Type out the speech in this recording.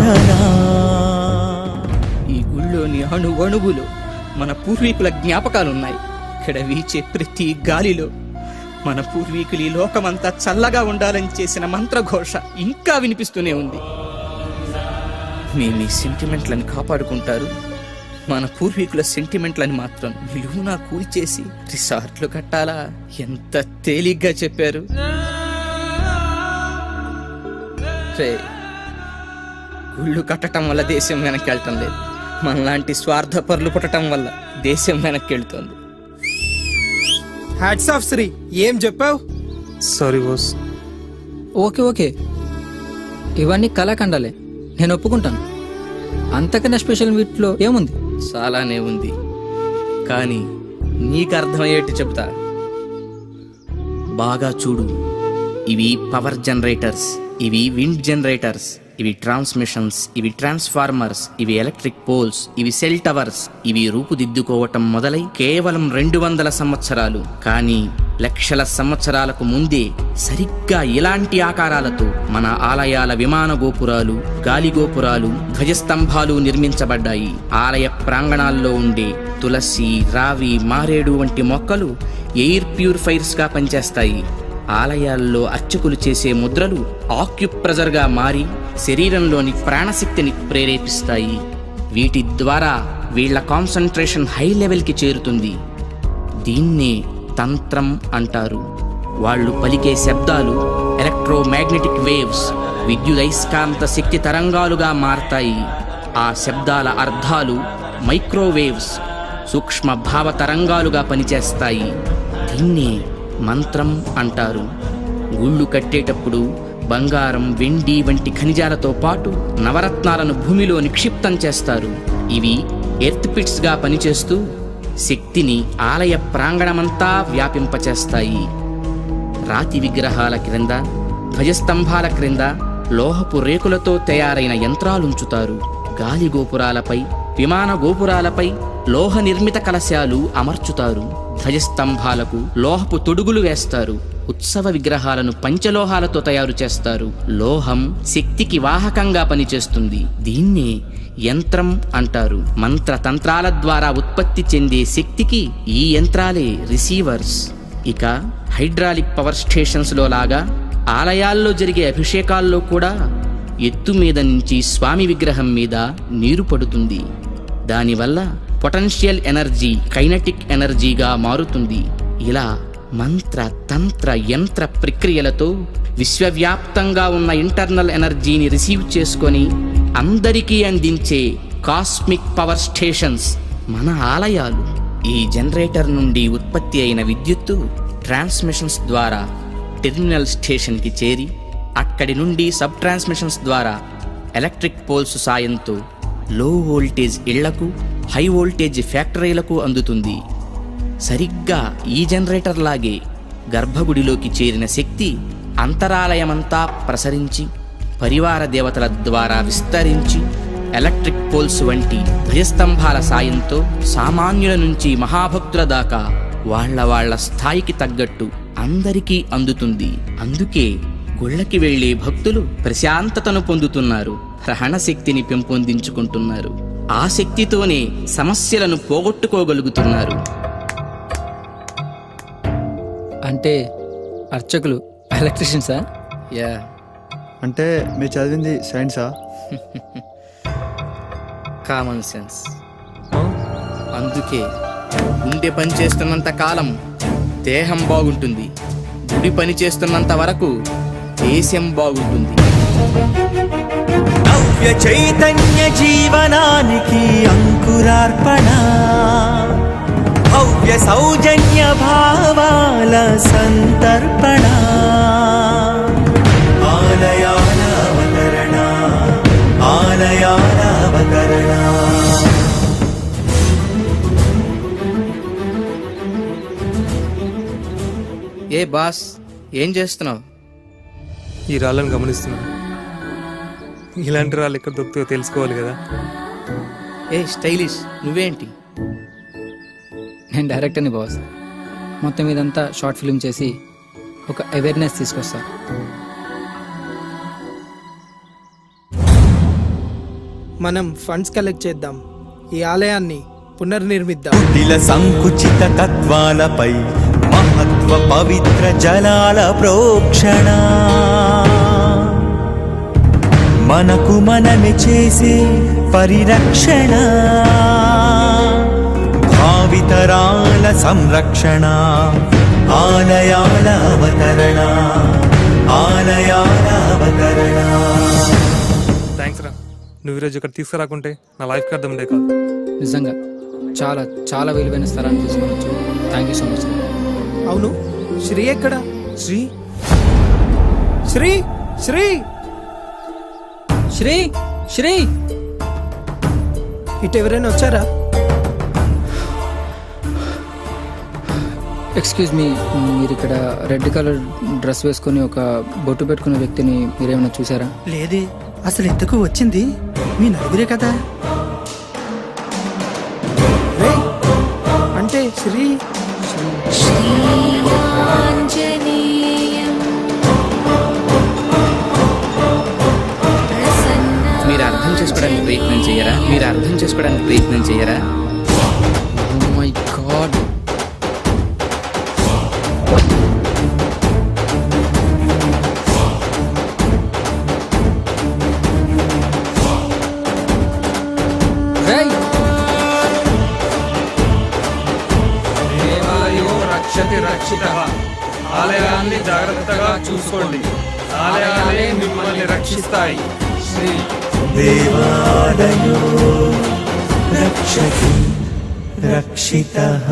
ఆరాధనా ఈ గుళ్ళోని అణు అణువులో మన పూర్వీకుల జ్ఞాపకాలున్నాయి. ఇక్కడ వీచే ప్రతి గాలిలో మన పూర్వీకులు ఈ లోకమంతా చల్లగా ఉండాలని చేసిన మంత్రఘోష ఇంకా వినిపిస్తూనే ఉంది. మీ మీ సెంటిమెంట్లను కాపాడుకుంటారు. మన పూర్వీకుల సెంటిమెంట్లని మాత్రం నిలువునా కూల్చేసి రిసార్ట్లు కట్టాలా? ఎంత తేలిగ్గా చెప్పారు. రే గుళ్ళు కట్టడం వల్ల దేశం వెనక్కి వెళ్ళటం లేదు మనలాంటి స్వార్థపరులు పుట్టడం వల్ల దేశం వెనక్కి వెళ్తోంది హ్యాట్స్ ఆఫ్ శ్రీ ఏం చెప్పావు? Sorry boss okay okay. ఇవన్నీ కళాఖండాలే. నేను ఒప్పుకుంటాను. అంతకన్నా స్పెషల్ వీటిలో ఏముంది? చాలానే ఉంది. కానీ నీకు అర్థమయ్యేట్టు చెబుతా. బాగా చూడు. ఇవి పవర్ జనరేటర్స్ ఇవి విండ్ జనరేటర్స్ ఇవి ట్రాన్స్మిషన్స్ ఇవి ట్రాన్స్ఫార్మర్స్ ఇవి ఎలక్ట్రిక్ పోల్స్ ఇవి సెల్ టవర్స్. ఇవి రూపుదిద్దుకోవటం మొదలై కేవలం రెండు వందల సంవత్సరాలు. కానీ లక్షల సంవత్సరాలకు ముందే సరిగ్గా ఇలాంటి ఆకారాలతో మన ఆలయాల విమాన గోపురాలు గాలి గోపురాలు ధ్వజస్తంభాలు నిర్మించబడ్డాయి. ఆలయ ప్రాంగణాల్లో ఉండే తులసి రావి మారేడు వంటి మొక్కలు ఎయిర్ ప్యూరిఫైర్స్గా పనిచేస్తాయి. ఆలయాల్లో అర్చకులు చేసే ముద్రలు ఆక్యుప్రెజర్గా మారి శరీరంలోని ప్రాణశక్తిని ప్రేరేపిస్తాయి. వీటి ద్వారా వీళ్ళ కాన్సన్ట్రేషన్ హై లెవెల్కి చేరుతుంది. దీన్నే తంత్రం అంటారు. వాళ్ళు పలికే శబ్దాలు ఎలక్ట్రోమాగ్నెటిక్ వేవ్స్ విద్యుదైస్కాంత శక్తి తరంగాలుగా మారతాయి. ఆ శబ్దాల అర్థాలు మైక్రోవేవ్స్ సూక్ష్మ భావ తరంగాలుగా పనిచేస్తాయి. దీన్నే మంత్రం అంటారు. గుళ్ళు కట్టేటప్పుడు బంగారం వెండి వంటి ఖనిజాలతో పాటు నవరత్నాలను భూమిలో నిక్షిప్తం చేస్తారు. ఇవి ఎర్త్ పిట్స్గా పనిచేస్తూ శక్తిని ఆలయ ప్రాంగణమంతా వ్యాపింపచేస్తాయి. రాతి విగ్రహాల క్రింద ధ్వజస్తంభాల క్రింద లోహపు రేకులతో తయారైన యంత్రాలుంచుతారు. గాలి గోపురాలపై విమాన గోపురాలపై లోహ నిర్మిత కలశాలు అమర్చుతారు. ధ్వజస్తంభాలకు లోహపు తొడుగులు వేస్తారు. ఉత్సవ విగ్రహాలను పంచలోహాలతో తయారు చేస్తారు. లోహం శక్తికి వాహకంగా పనిచేస్తుంది. దీన్నే యంత్రం అంటారు. మంత్ర తంత్రాల ద్వారా ఉత్పత్తి చెందే శక్తికి ఈ యంత్రాలే రిసీవర్స్. ఇక హైడ్రాలిక్ పవర్ స్టేషన్స్లో లాగా ఆలయాల్లో జరిగే అభిషేకాల్లో కూడా ఎత్తు మీద నుంచి స్వామి విగ్రహం మీద నీరు పడుతుంది. దానివల్ల పొటెన్షియల్ ఎనర్జీ కైనటిక్ ఎనర్జీగా మారుతుంది. ఇలా మంత్ర తంత్ర యంత్ర ప్రక్రియలతో విశ్వవ్యాప్తంగా ఉన్న ఇంటర్నల్ ఎనర్జీని రిసీవ్ చేసుకొని అందరికీ అందించే కాస్మిక్ పవర్ స్టేషన్స్ మన ఆలయాలు. ఈ జనరేటర్ నుండి ఉత్పత్తి అయిన విద్యుత్తు ట్రాన్స్మిషన్స్ ద్వారా టెర్మినల్ స్టేషన్కి చేరి అక్కడి నుండి సబ్ ట్రాన్స్మిషన్స్ ద్వారా ఎలక్ట్రిక్ పోల్స్ సాయంతో లో వోల్టేజ్ ఇళ్ళకు హై వోల్టేజ్ ఫ్యాక్టరీలకు అందుతుంది. సరిగ్గా ఈ జనరేటర్ లాగే గర్భగుడిలోకి చేరిన శక్తి అంతరాలయమంతా ప్రసరించి పరివార దేవతల ద్వారా విస్తరించి ఎలక్ట్రిక్ పోల్స్ వంటి ధ్వజస్తంభాల సాయంతో సామాన్యుల నుంచి మహాభక్తుల దాకా వాళ్ళ వాళ్ళ స్థాయికి తగ్గట్టు అందరికీ అందుతుంది. అందుకే గుళ్ళకి వెళ్ళే భక్తులు ప్రశాంతతను పొందుతున్నారు గ్రహణ శక్తిని పెంపొందించుకుంటున్నారు ఆ శక్తితోనే సమస్యలను పోగొట్టుకోగలుగుతున్నారు. అంటే అర్చకులు ఎలక్ట్రిషియన్సా యా. అంటే మీరు చదివింది సైన్సా? Common sense. అందుకే గుండె పని చేస్తున్నంత కాలం దేహం బాగుంటుంది. గుడి పని చేస్తున్నంత వరకు దేశం బాగుంటుంది. నవ్య చైతన్య జీవనానికి అంకురార్పణ. భవ్య సౌజన్య భావాల సంతర్పణ. ఆలయాల అవతరణ ఆలయాల అవతరణ. ఏ బాస్ ఏం చేస్తున్నావు? ఈ రాళ్ళను గమనిస్తున్నా ఇలాంటి రాళ్ళు ఎక్కడ దొరుకుతాయో తెలుసుకోవాలి కదా. ఏ స్టైలిష్ నువ్వేంటి? నేను డైరెక్టర్ని బాస్. మొత్తం ఇదంతా షార్ట్ ఫిల్మ్ చేసి ఒక అవేర్నెస్ తీసుకొస్తా. మనం ఫండ్స్ కలెక్ట్ చేద్దాం. ఈ ఆలయాన్ని పునర్నిర్మిద్దాం. సంకుచిత తత్వాలపై మహత్వ పవిత్ర జలాల ప్రోక్షణ మనకు మనమే చేసే పరిరక్షణ భావితరాల సంరక్షణ ఆలయాల అవతరణ ఆలయాల అవతరణ థ్యాంక్స్ రా. నువ్వు ఈరోజు ఇక్కడ తీసుకురాకుంటే నా లైఫ్కి అర్థం ఉండే కాదు. నిజంగా. చాలా చాలా విలువైన స్థలాన్ని తీసుకోవచ్చు థ్యాంక్ యూ సో మచ్ అవును. శ్రీ ఎక్కడ? శ్రీ? శ్రీ శ్రీ! శ్రీ శ్రీ! ఇటు ఎవరైనా వచ్చారా? ఎక్స్క్యూజ్ మీ మీరు ఇక్కడ రెడ్ కలర్ డ్రెస్ వేసుకుని ఒక బొట్టు పెట్టుకున్న వ్యక్తిని మీరేమైనా చూసారా లేదే అసలు ఎందుకు వచ్చింది? మీ నలుగురే కదా. అంటే శ్రీ మీరు అర్థం చేసుకోవడానికి ప్రయత్నం చేయరా? మీరు అర్థం చేసుకోవడానికి ప్రయత్నం చేయరా? జాగ్రత్తగా చూసుకోండి. ఆలయాలే మిమ్మల్ని రక్షిస్తాయి. శ్రీ దేవాలయో రక్షతి రక్షితः.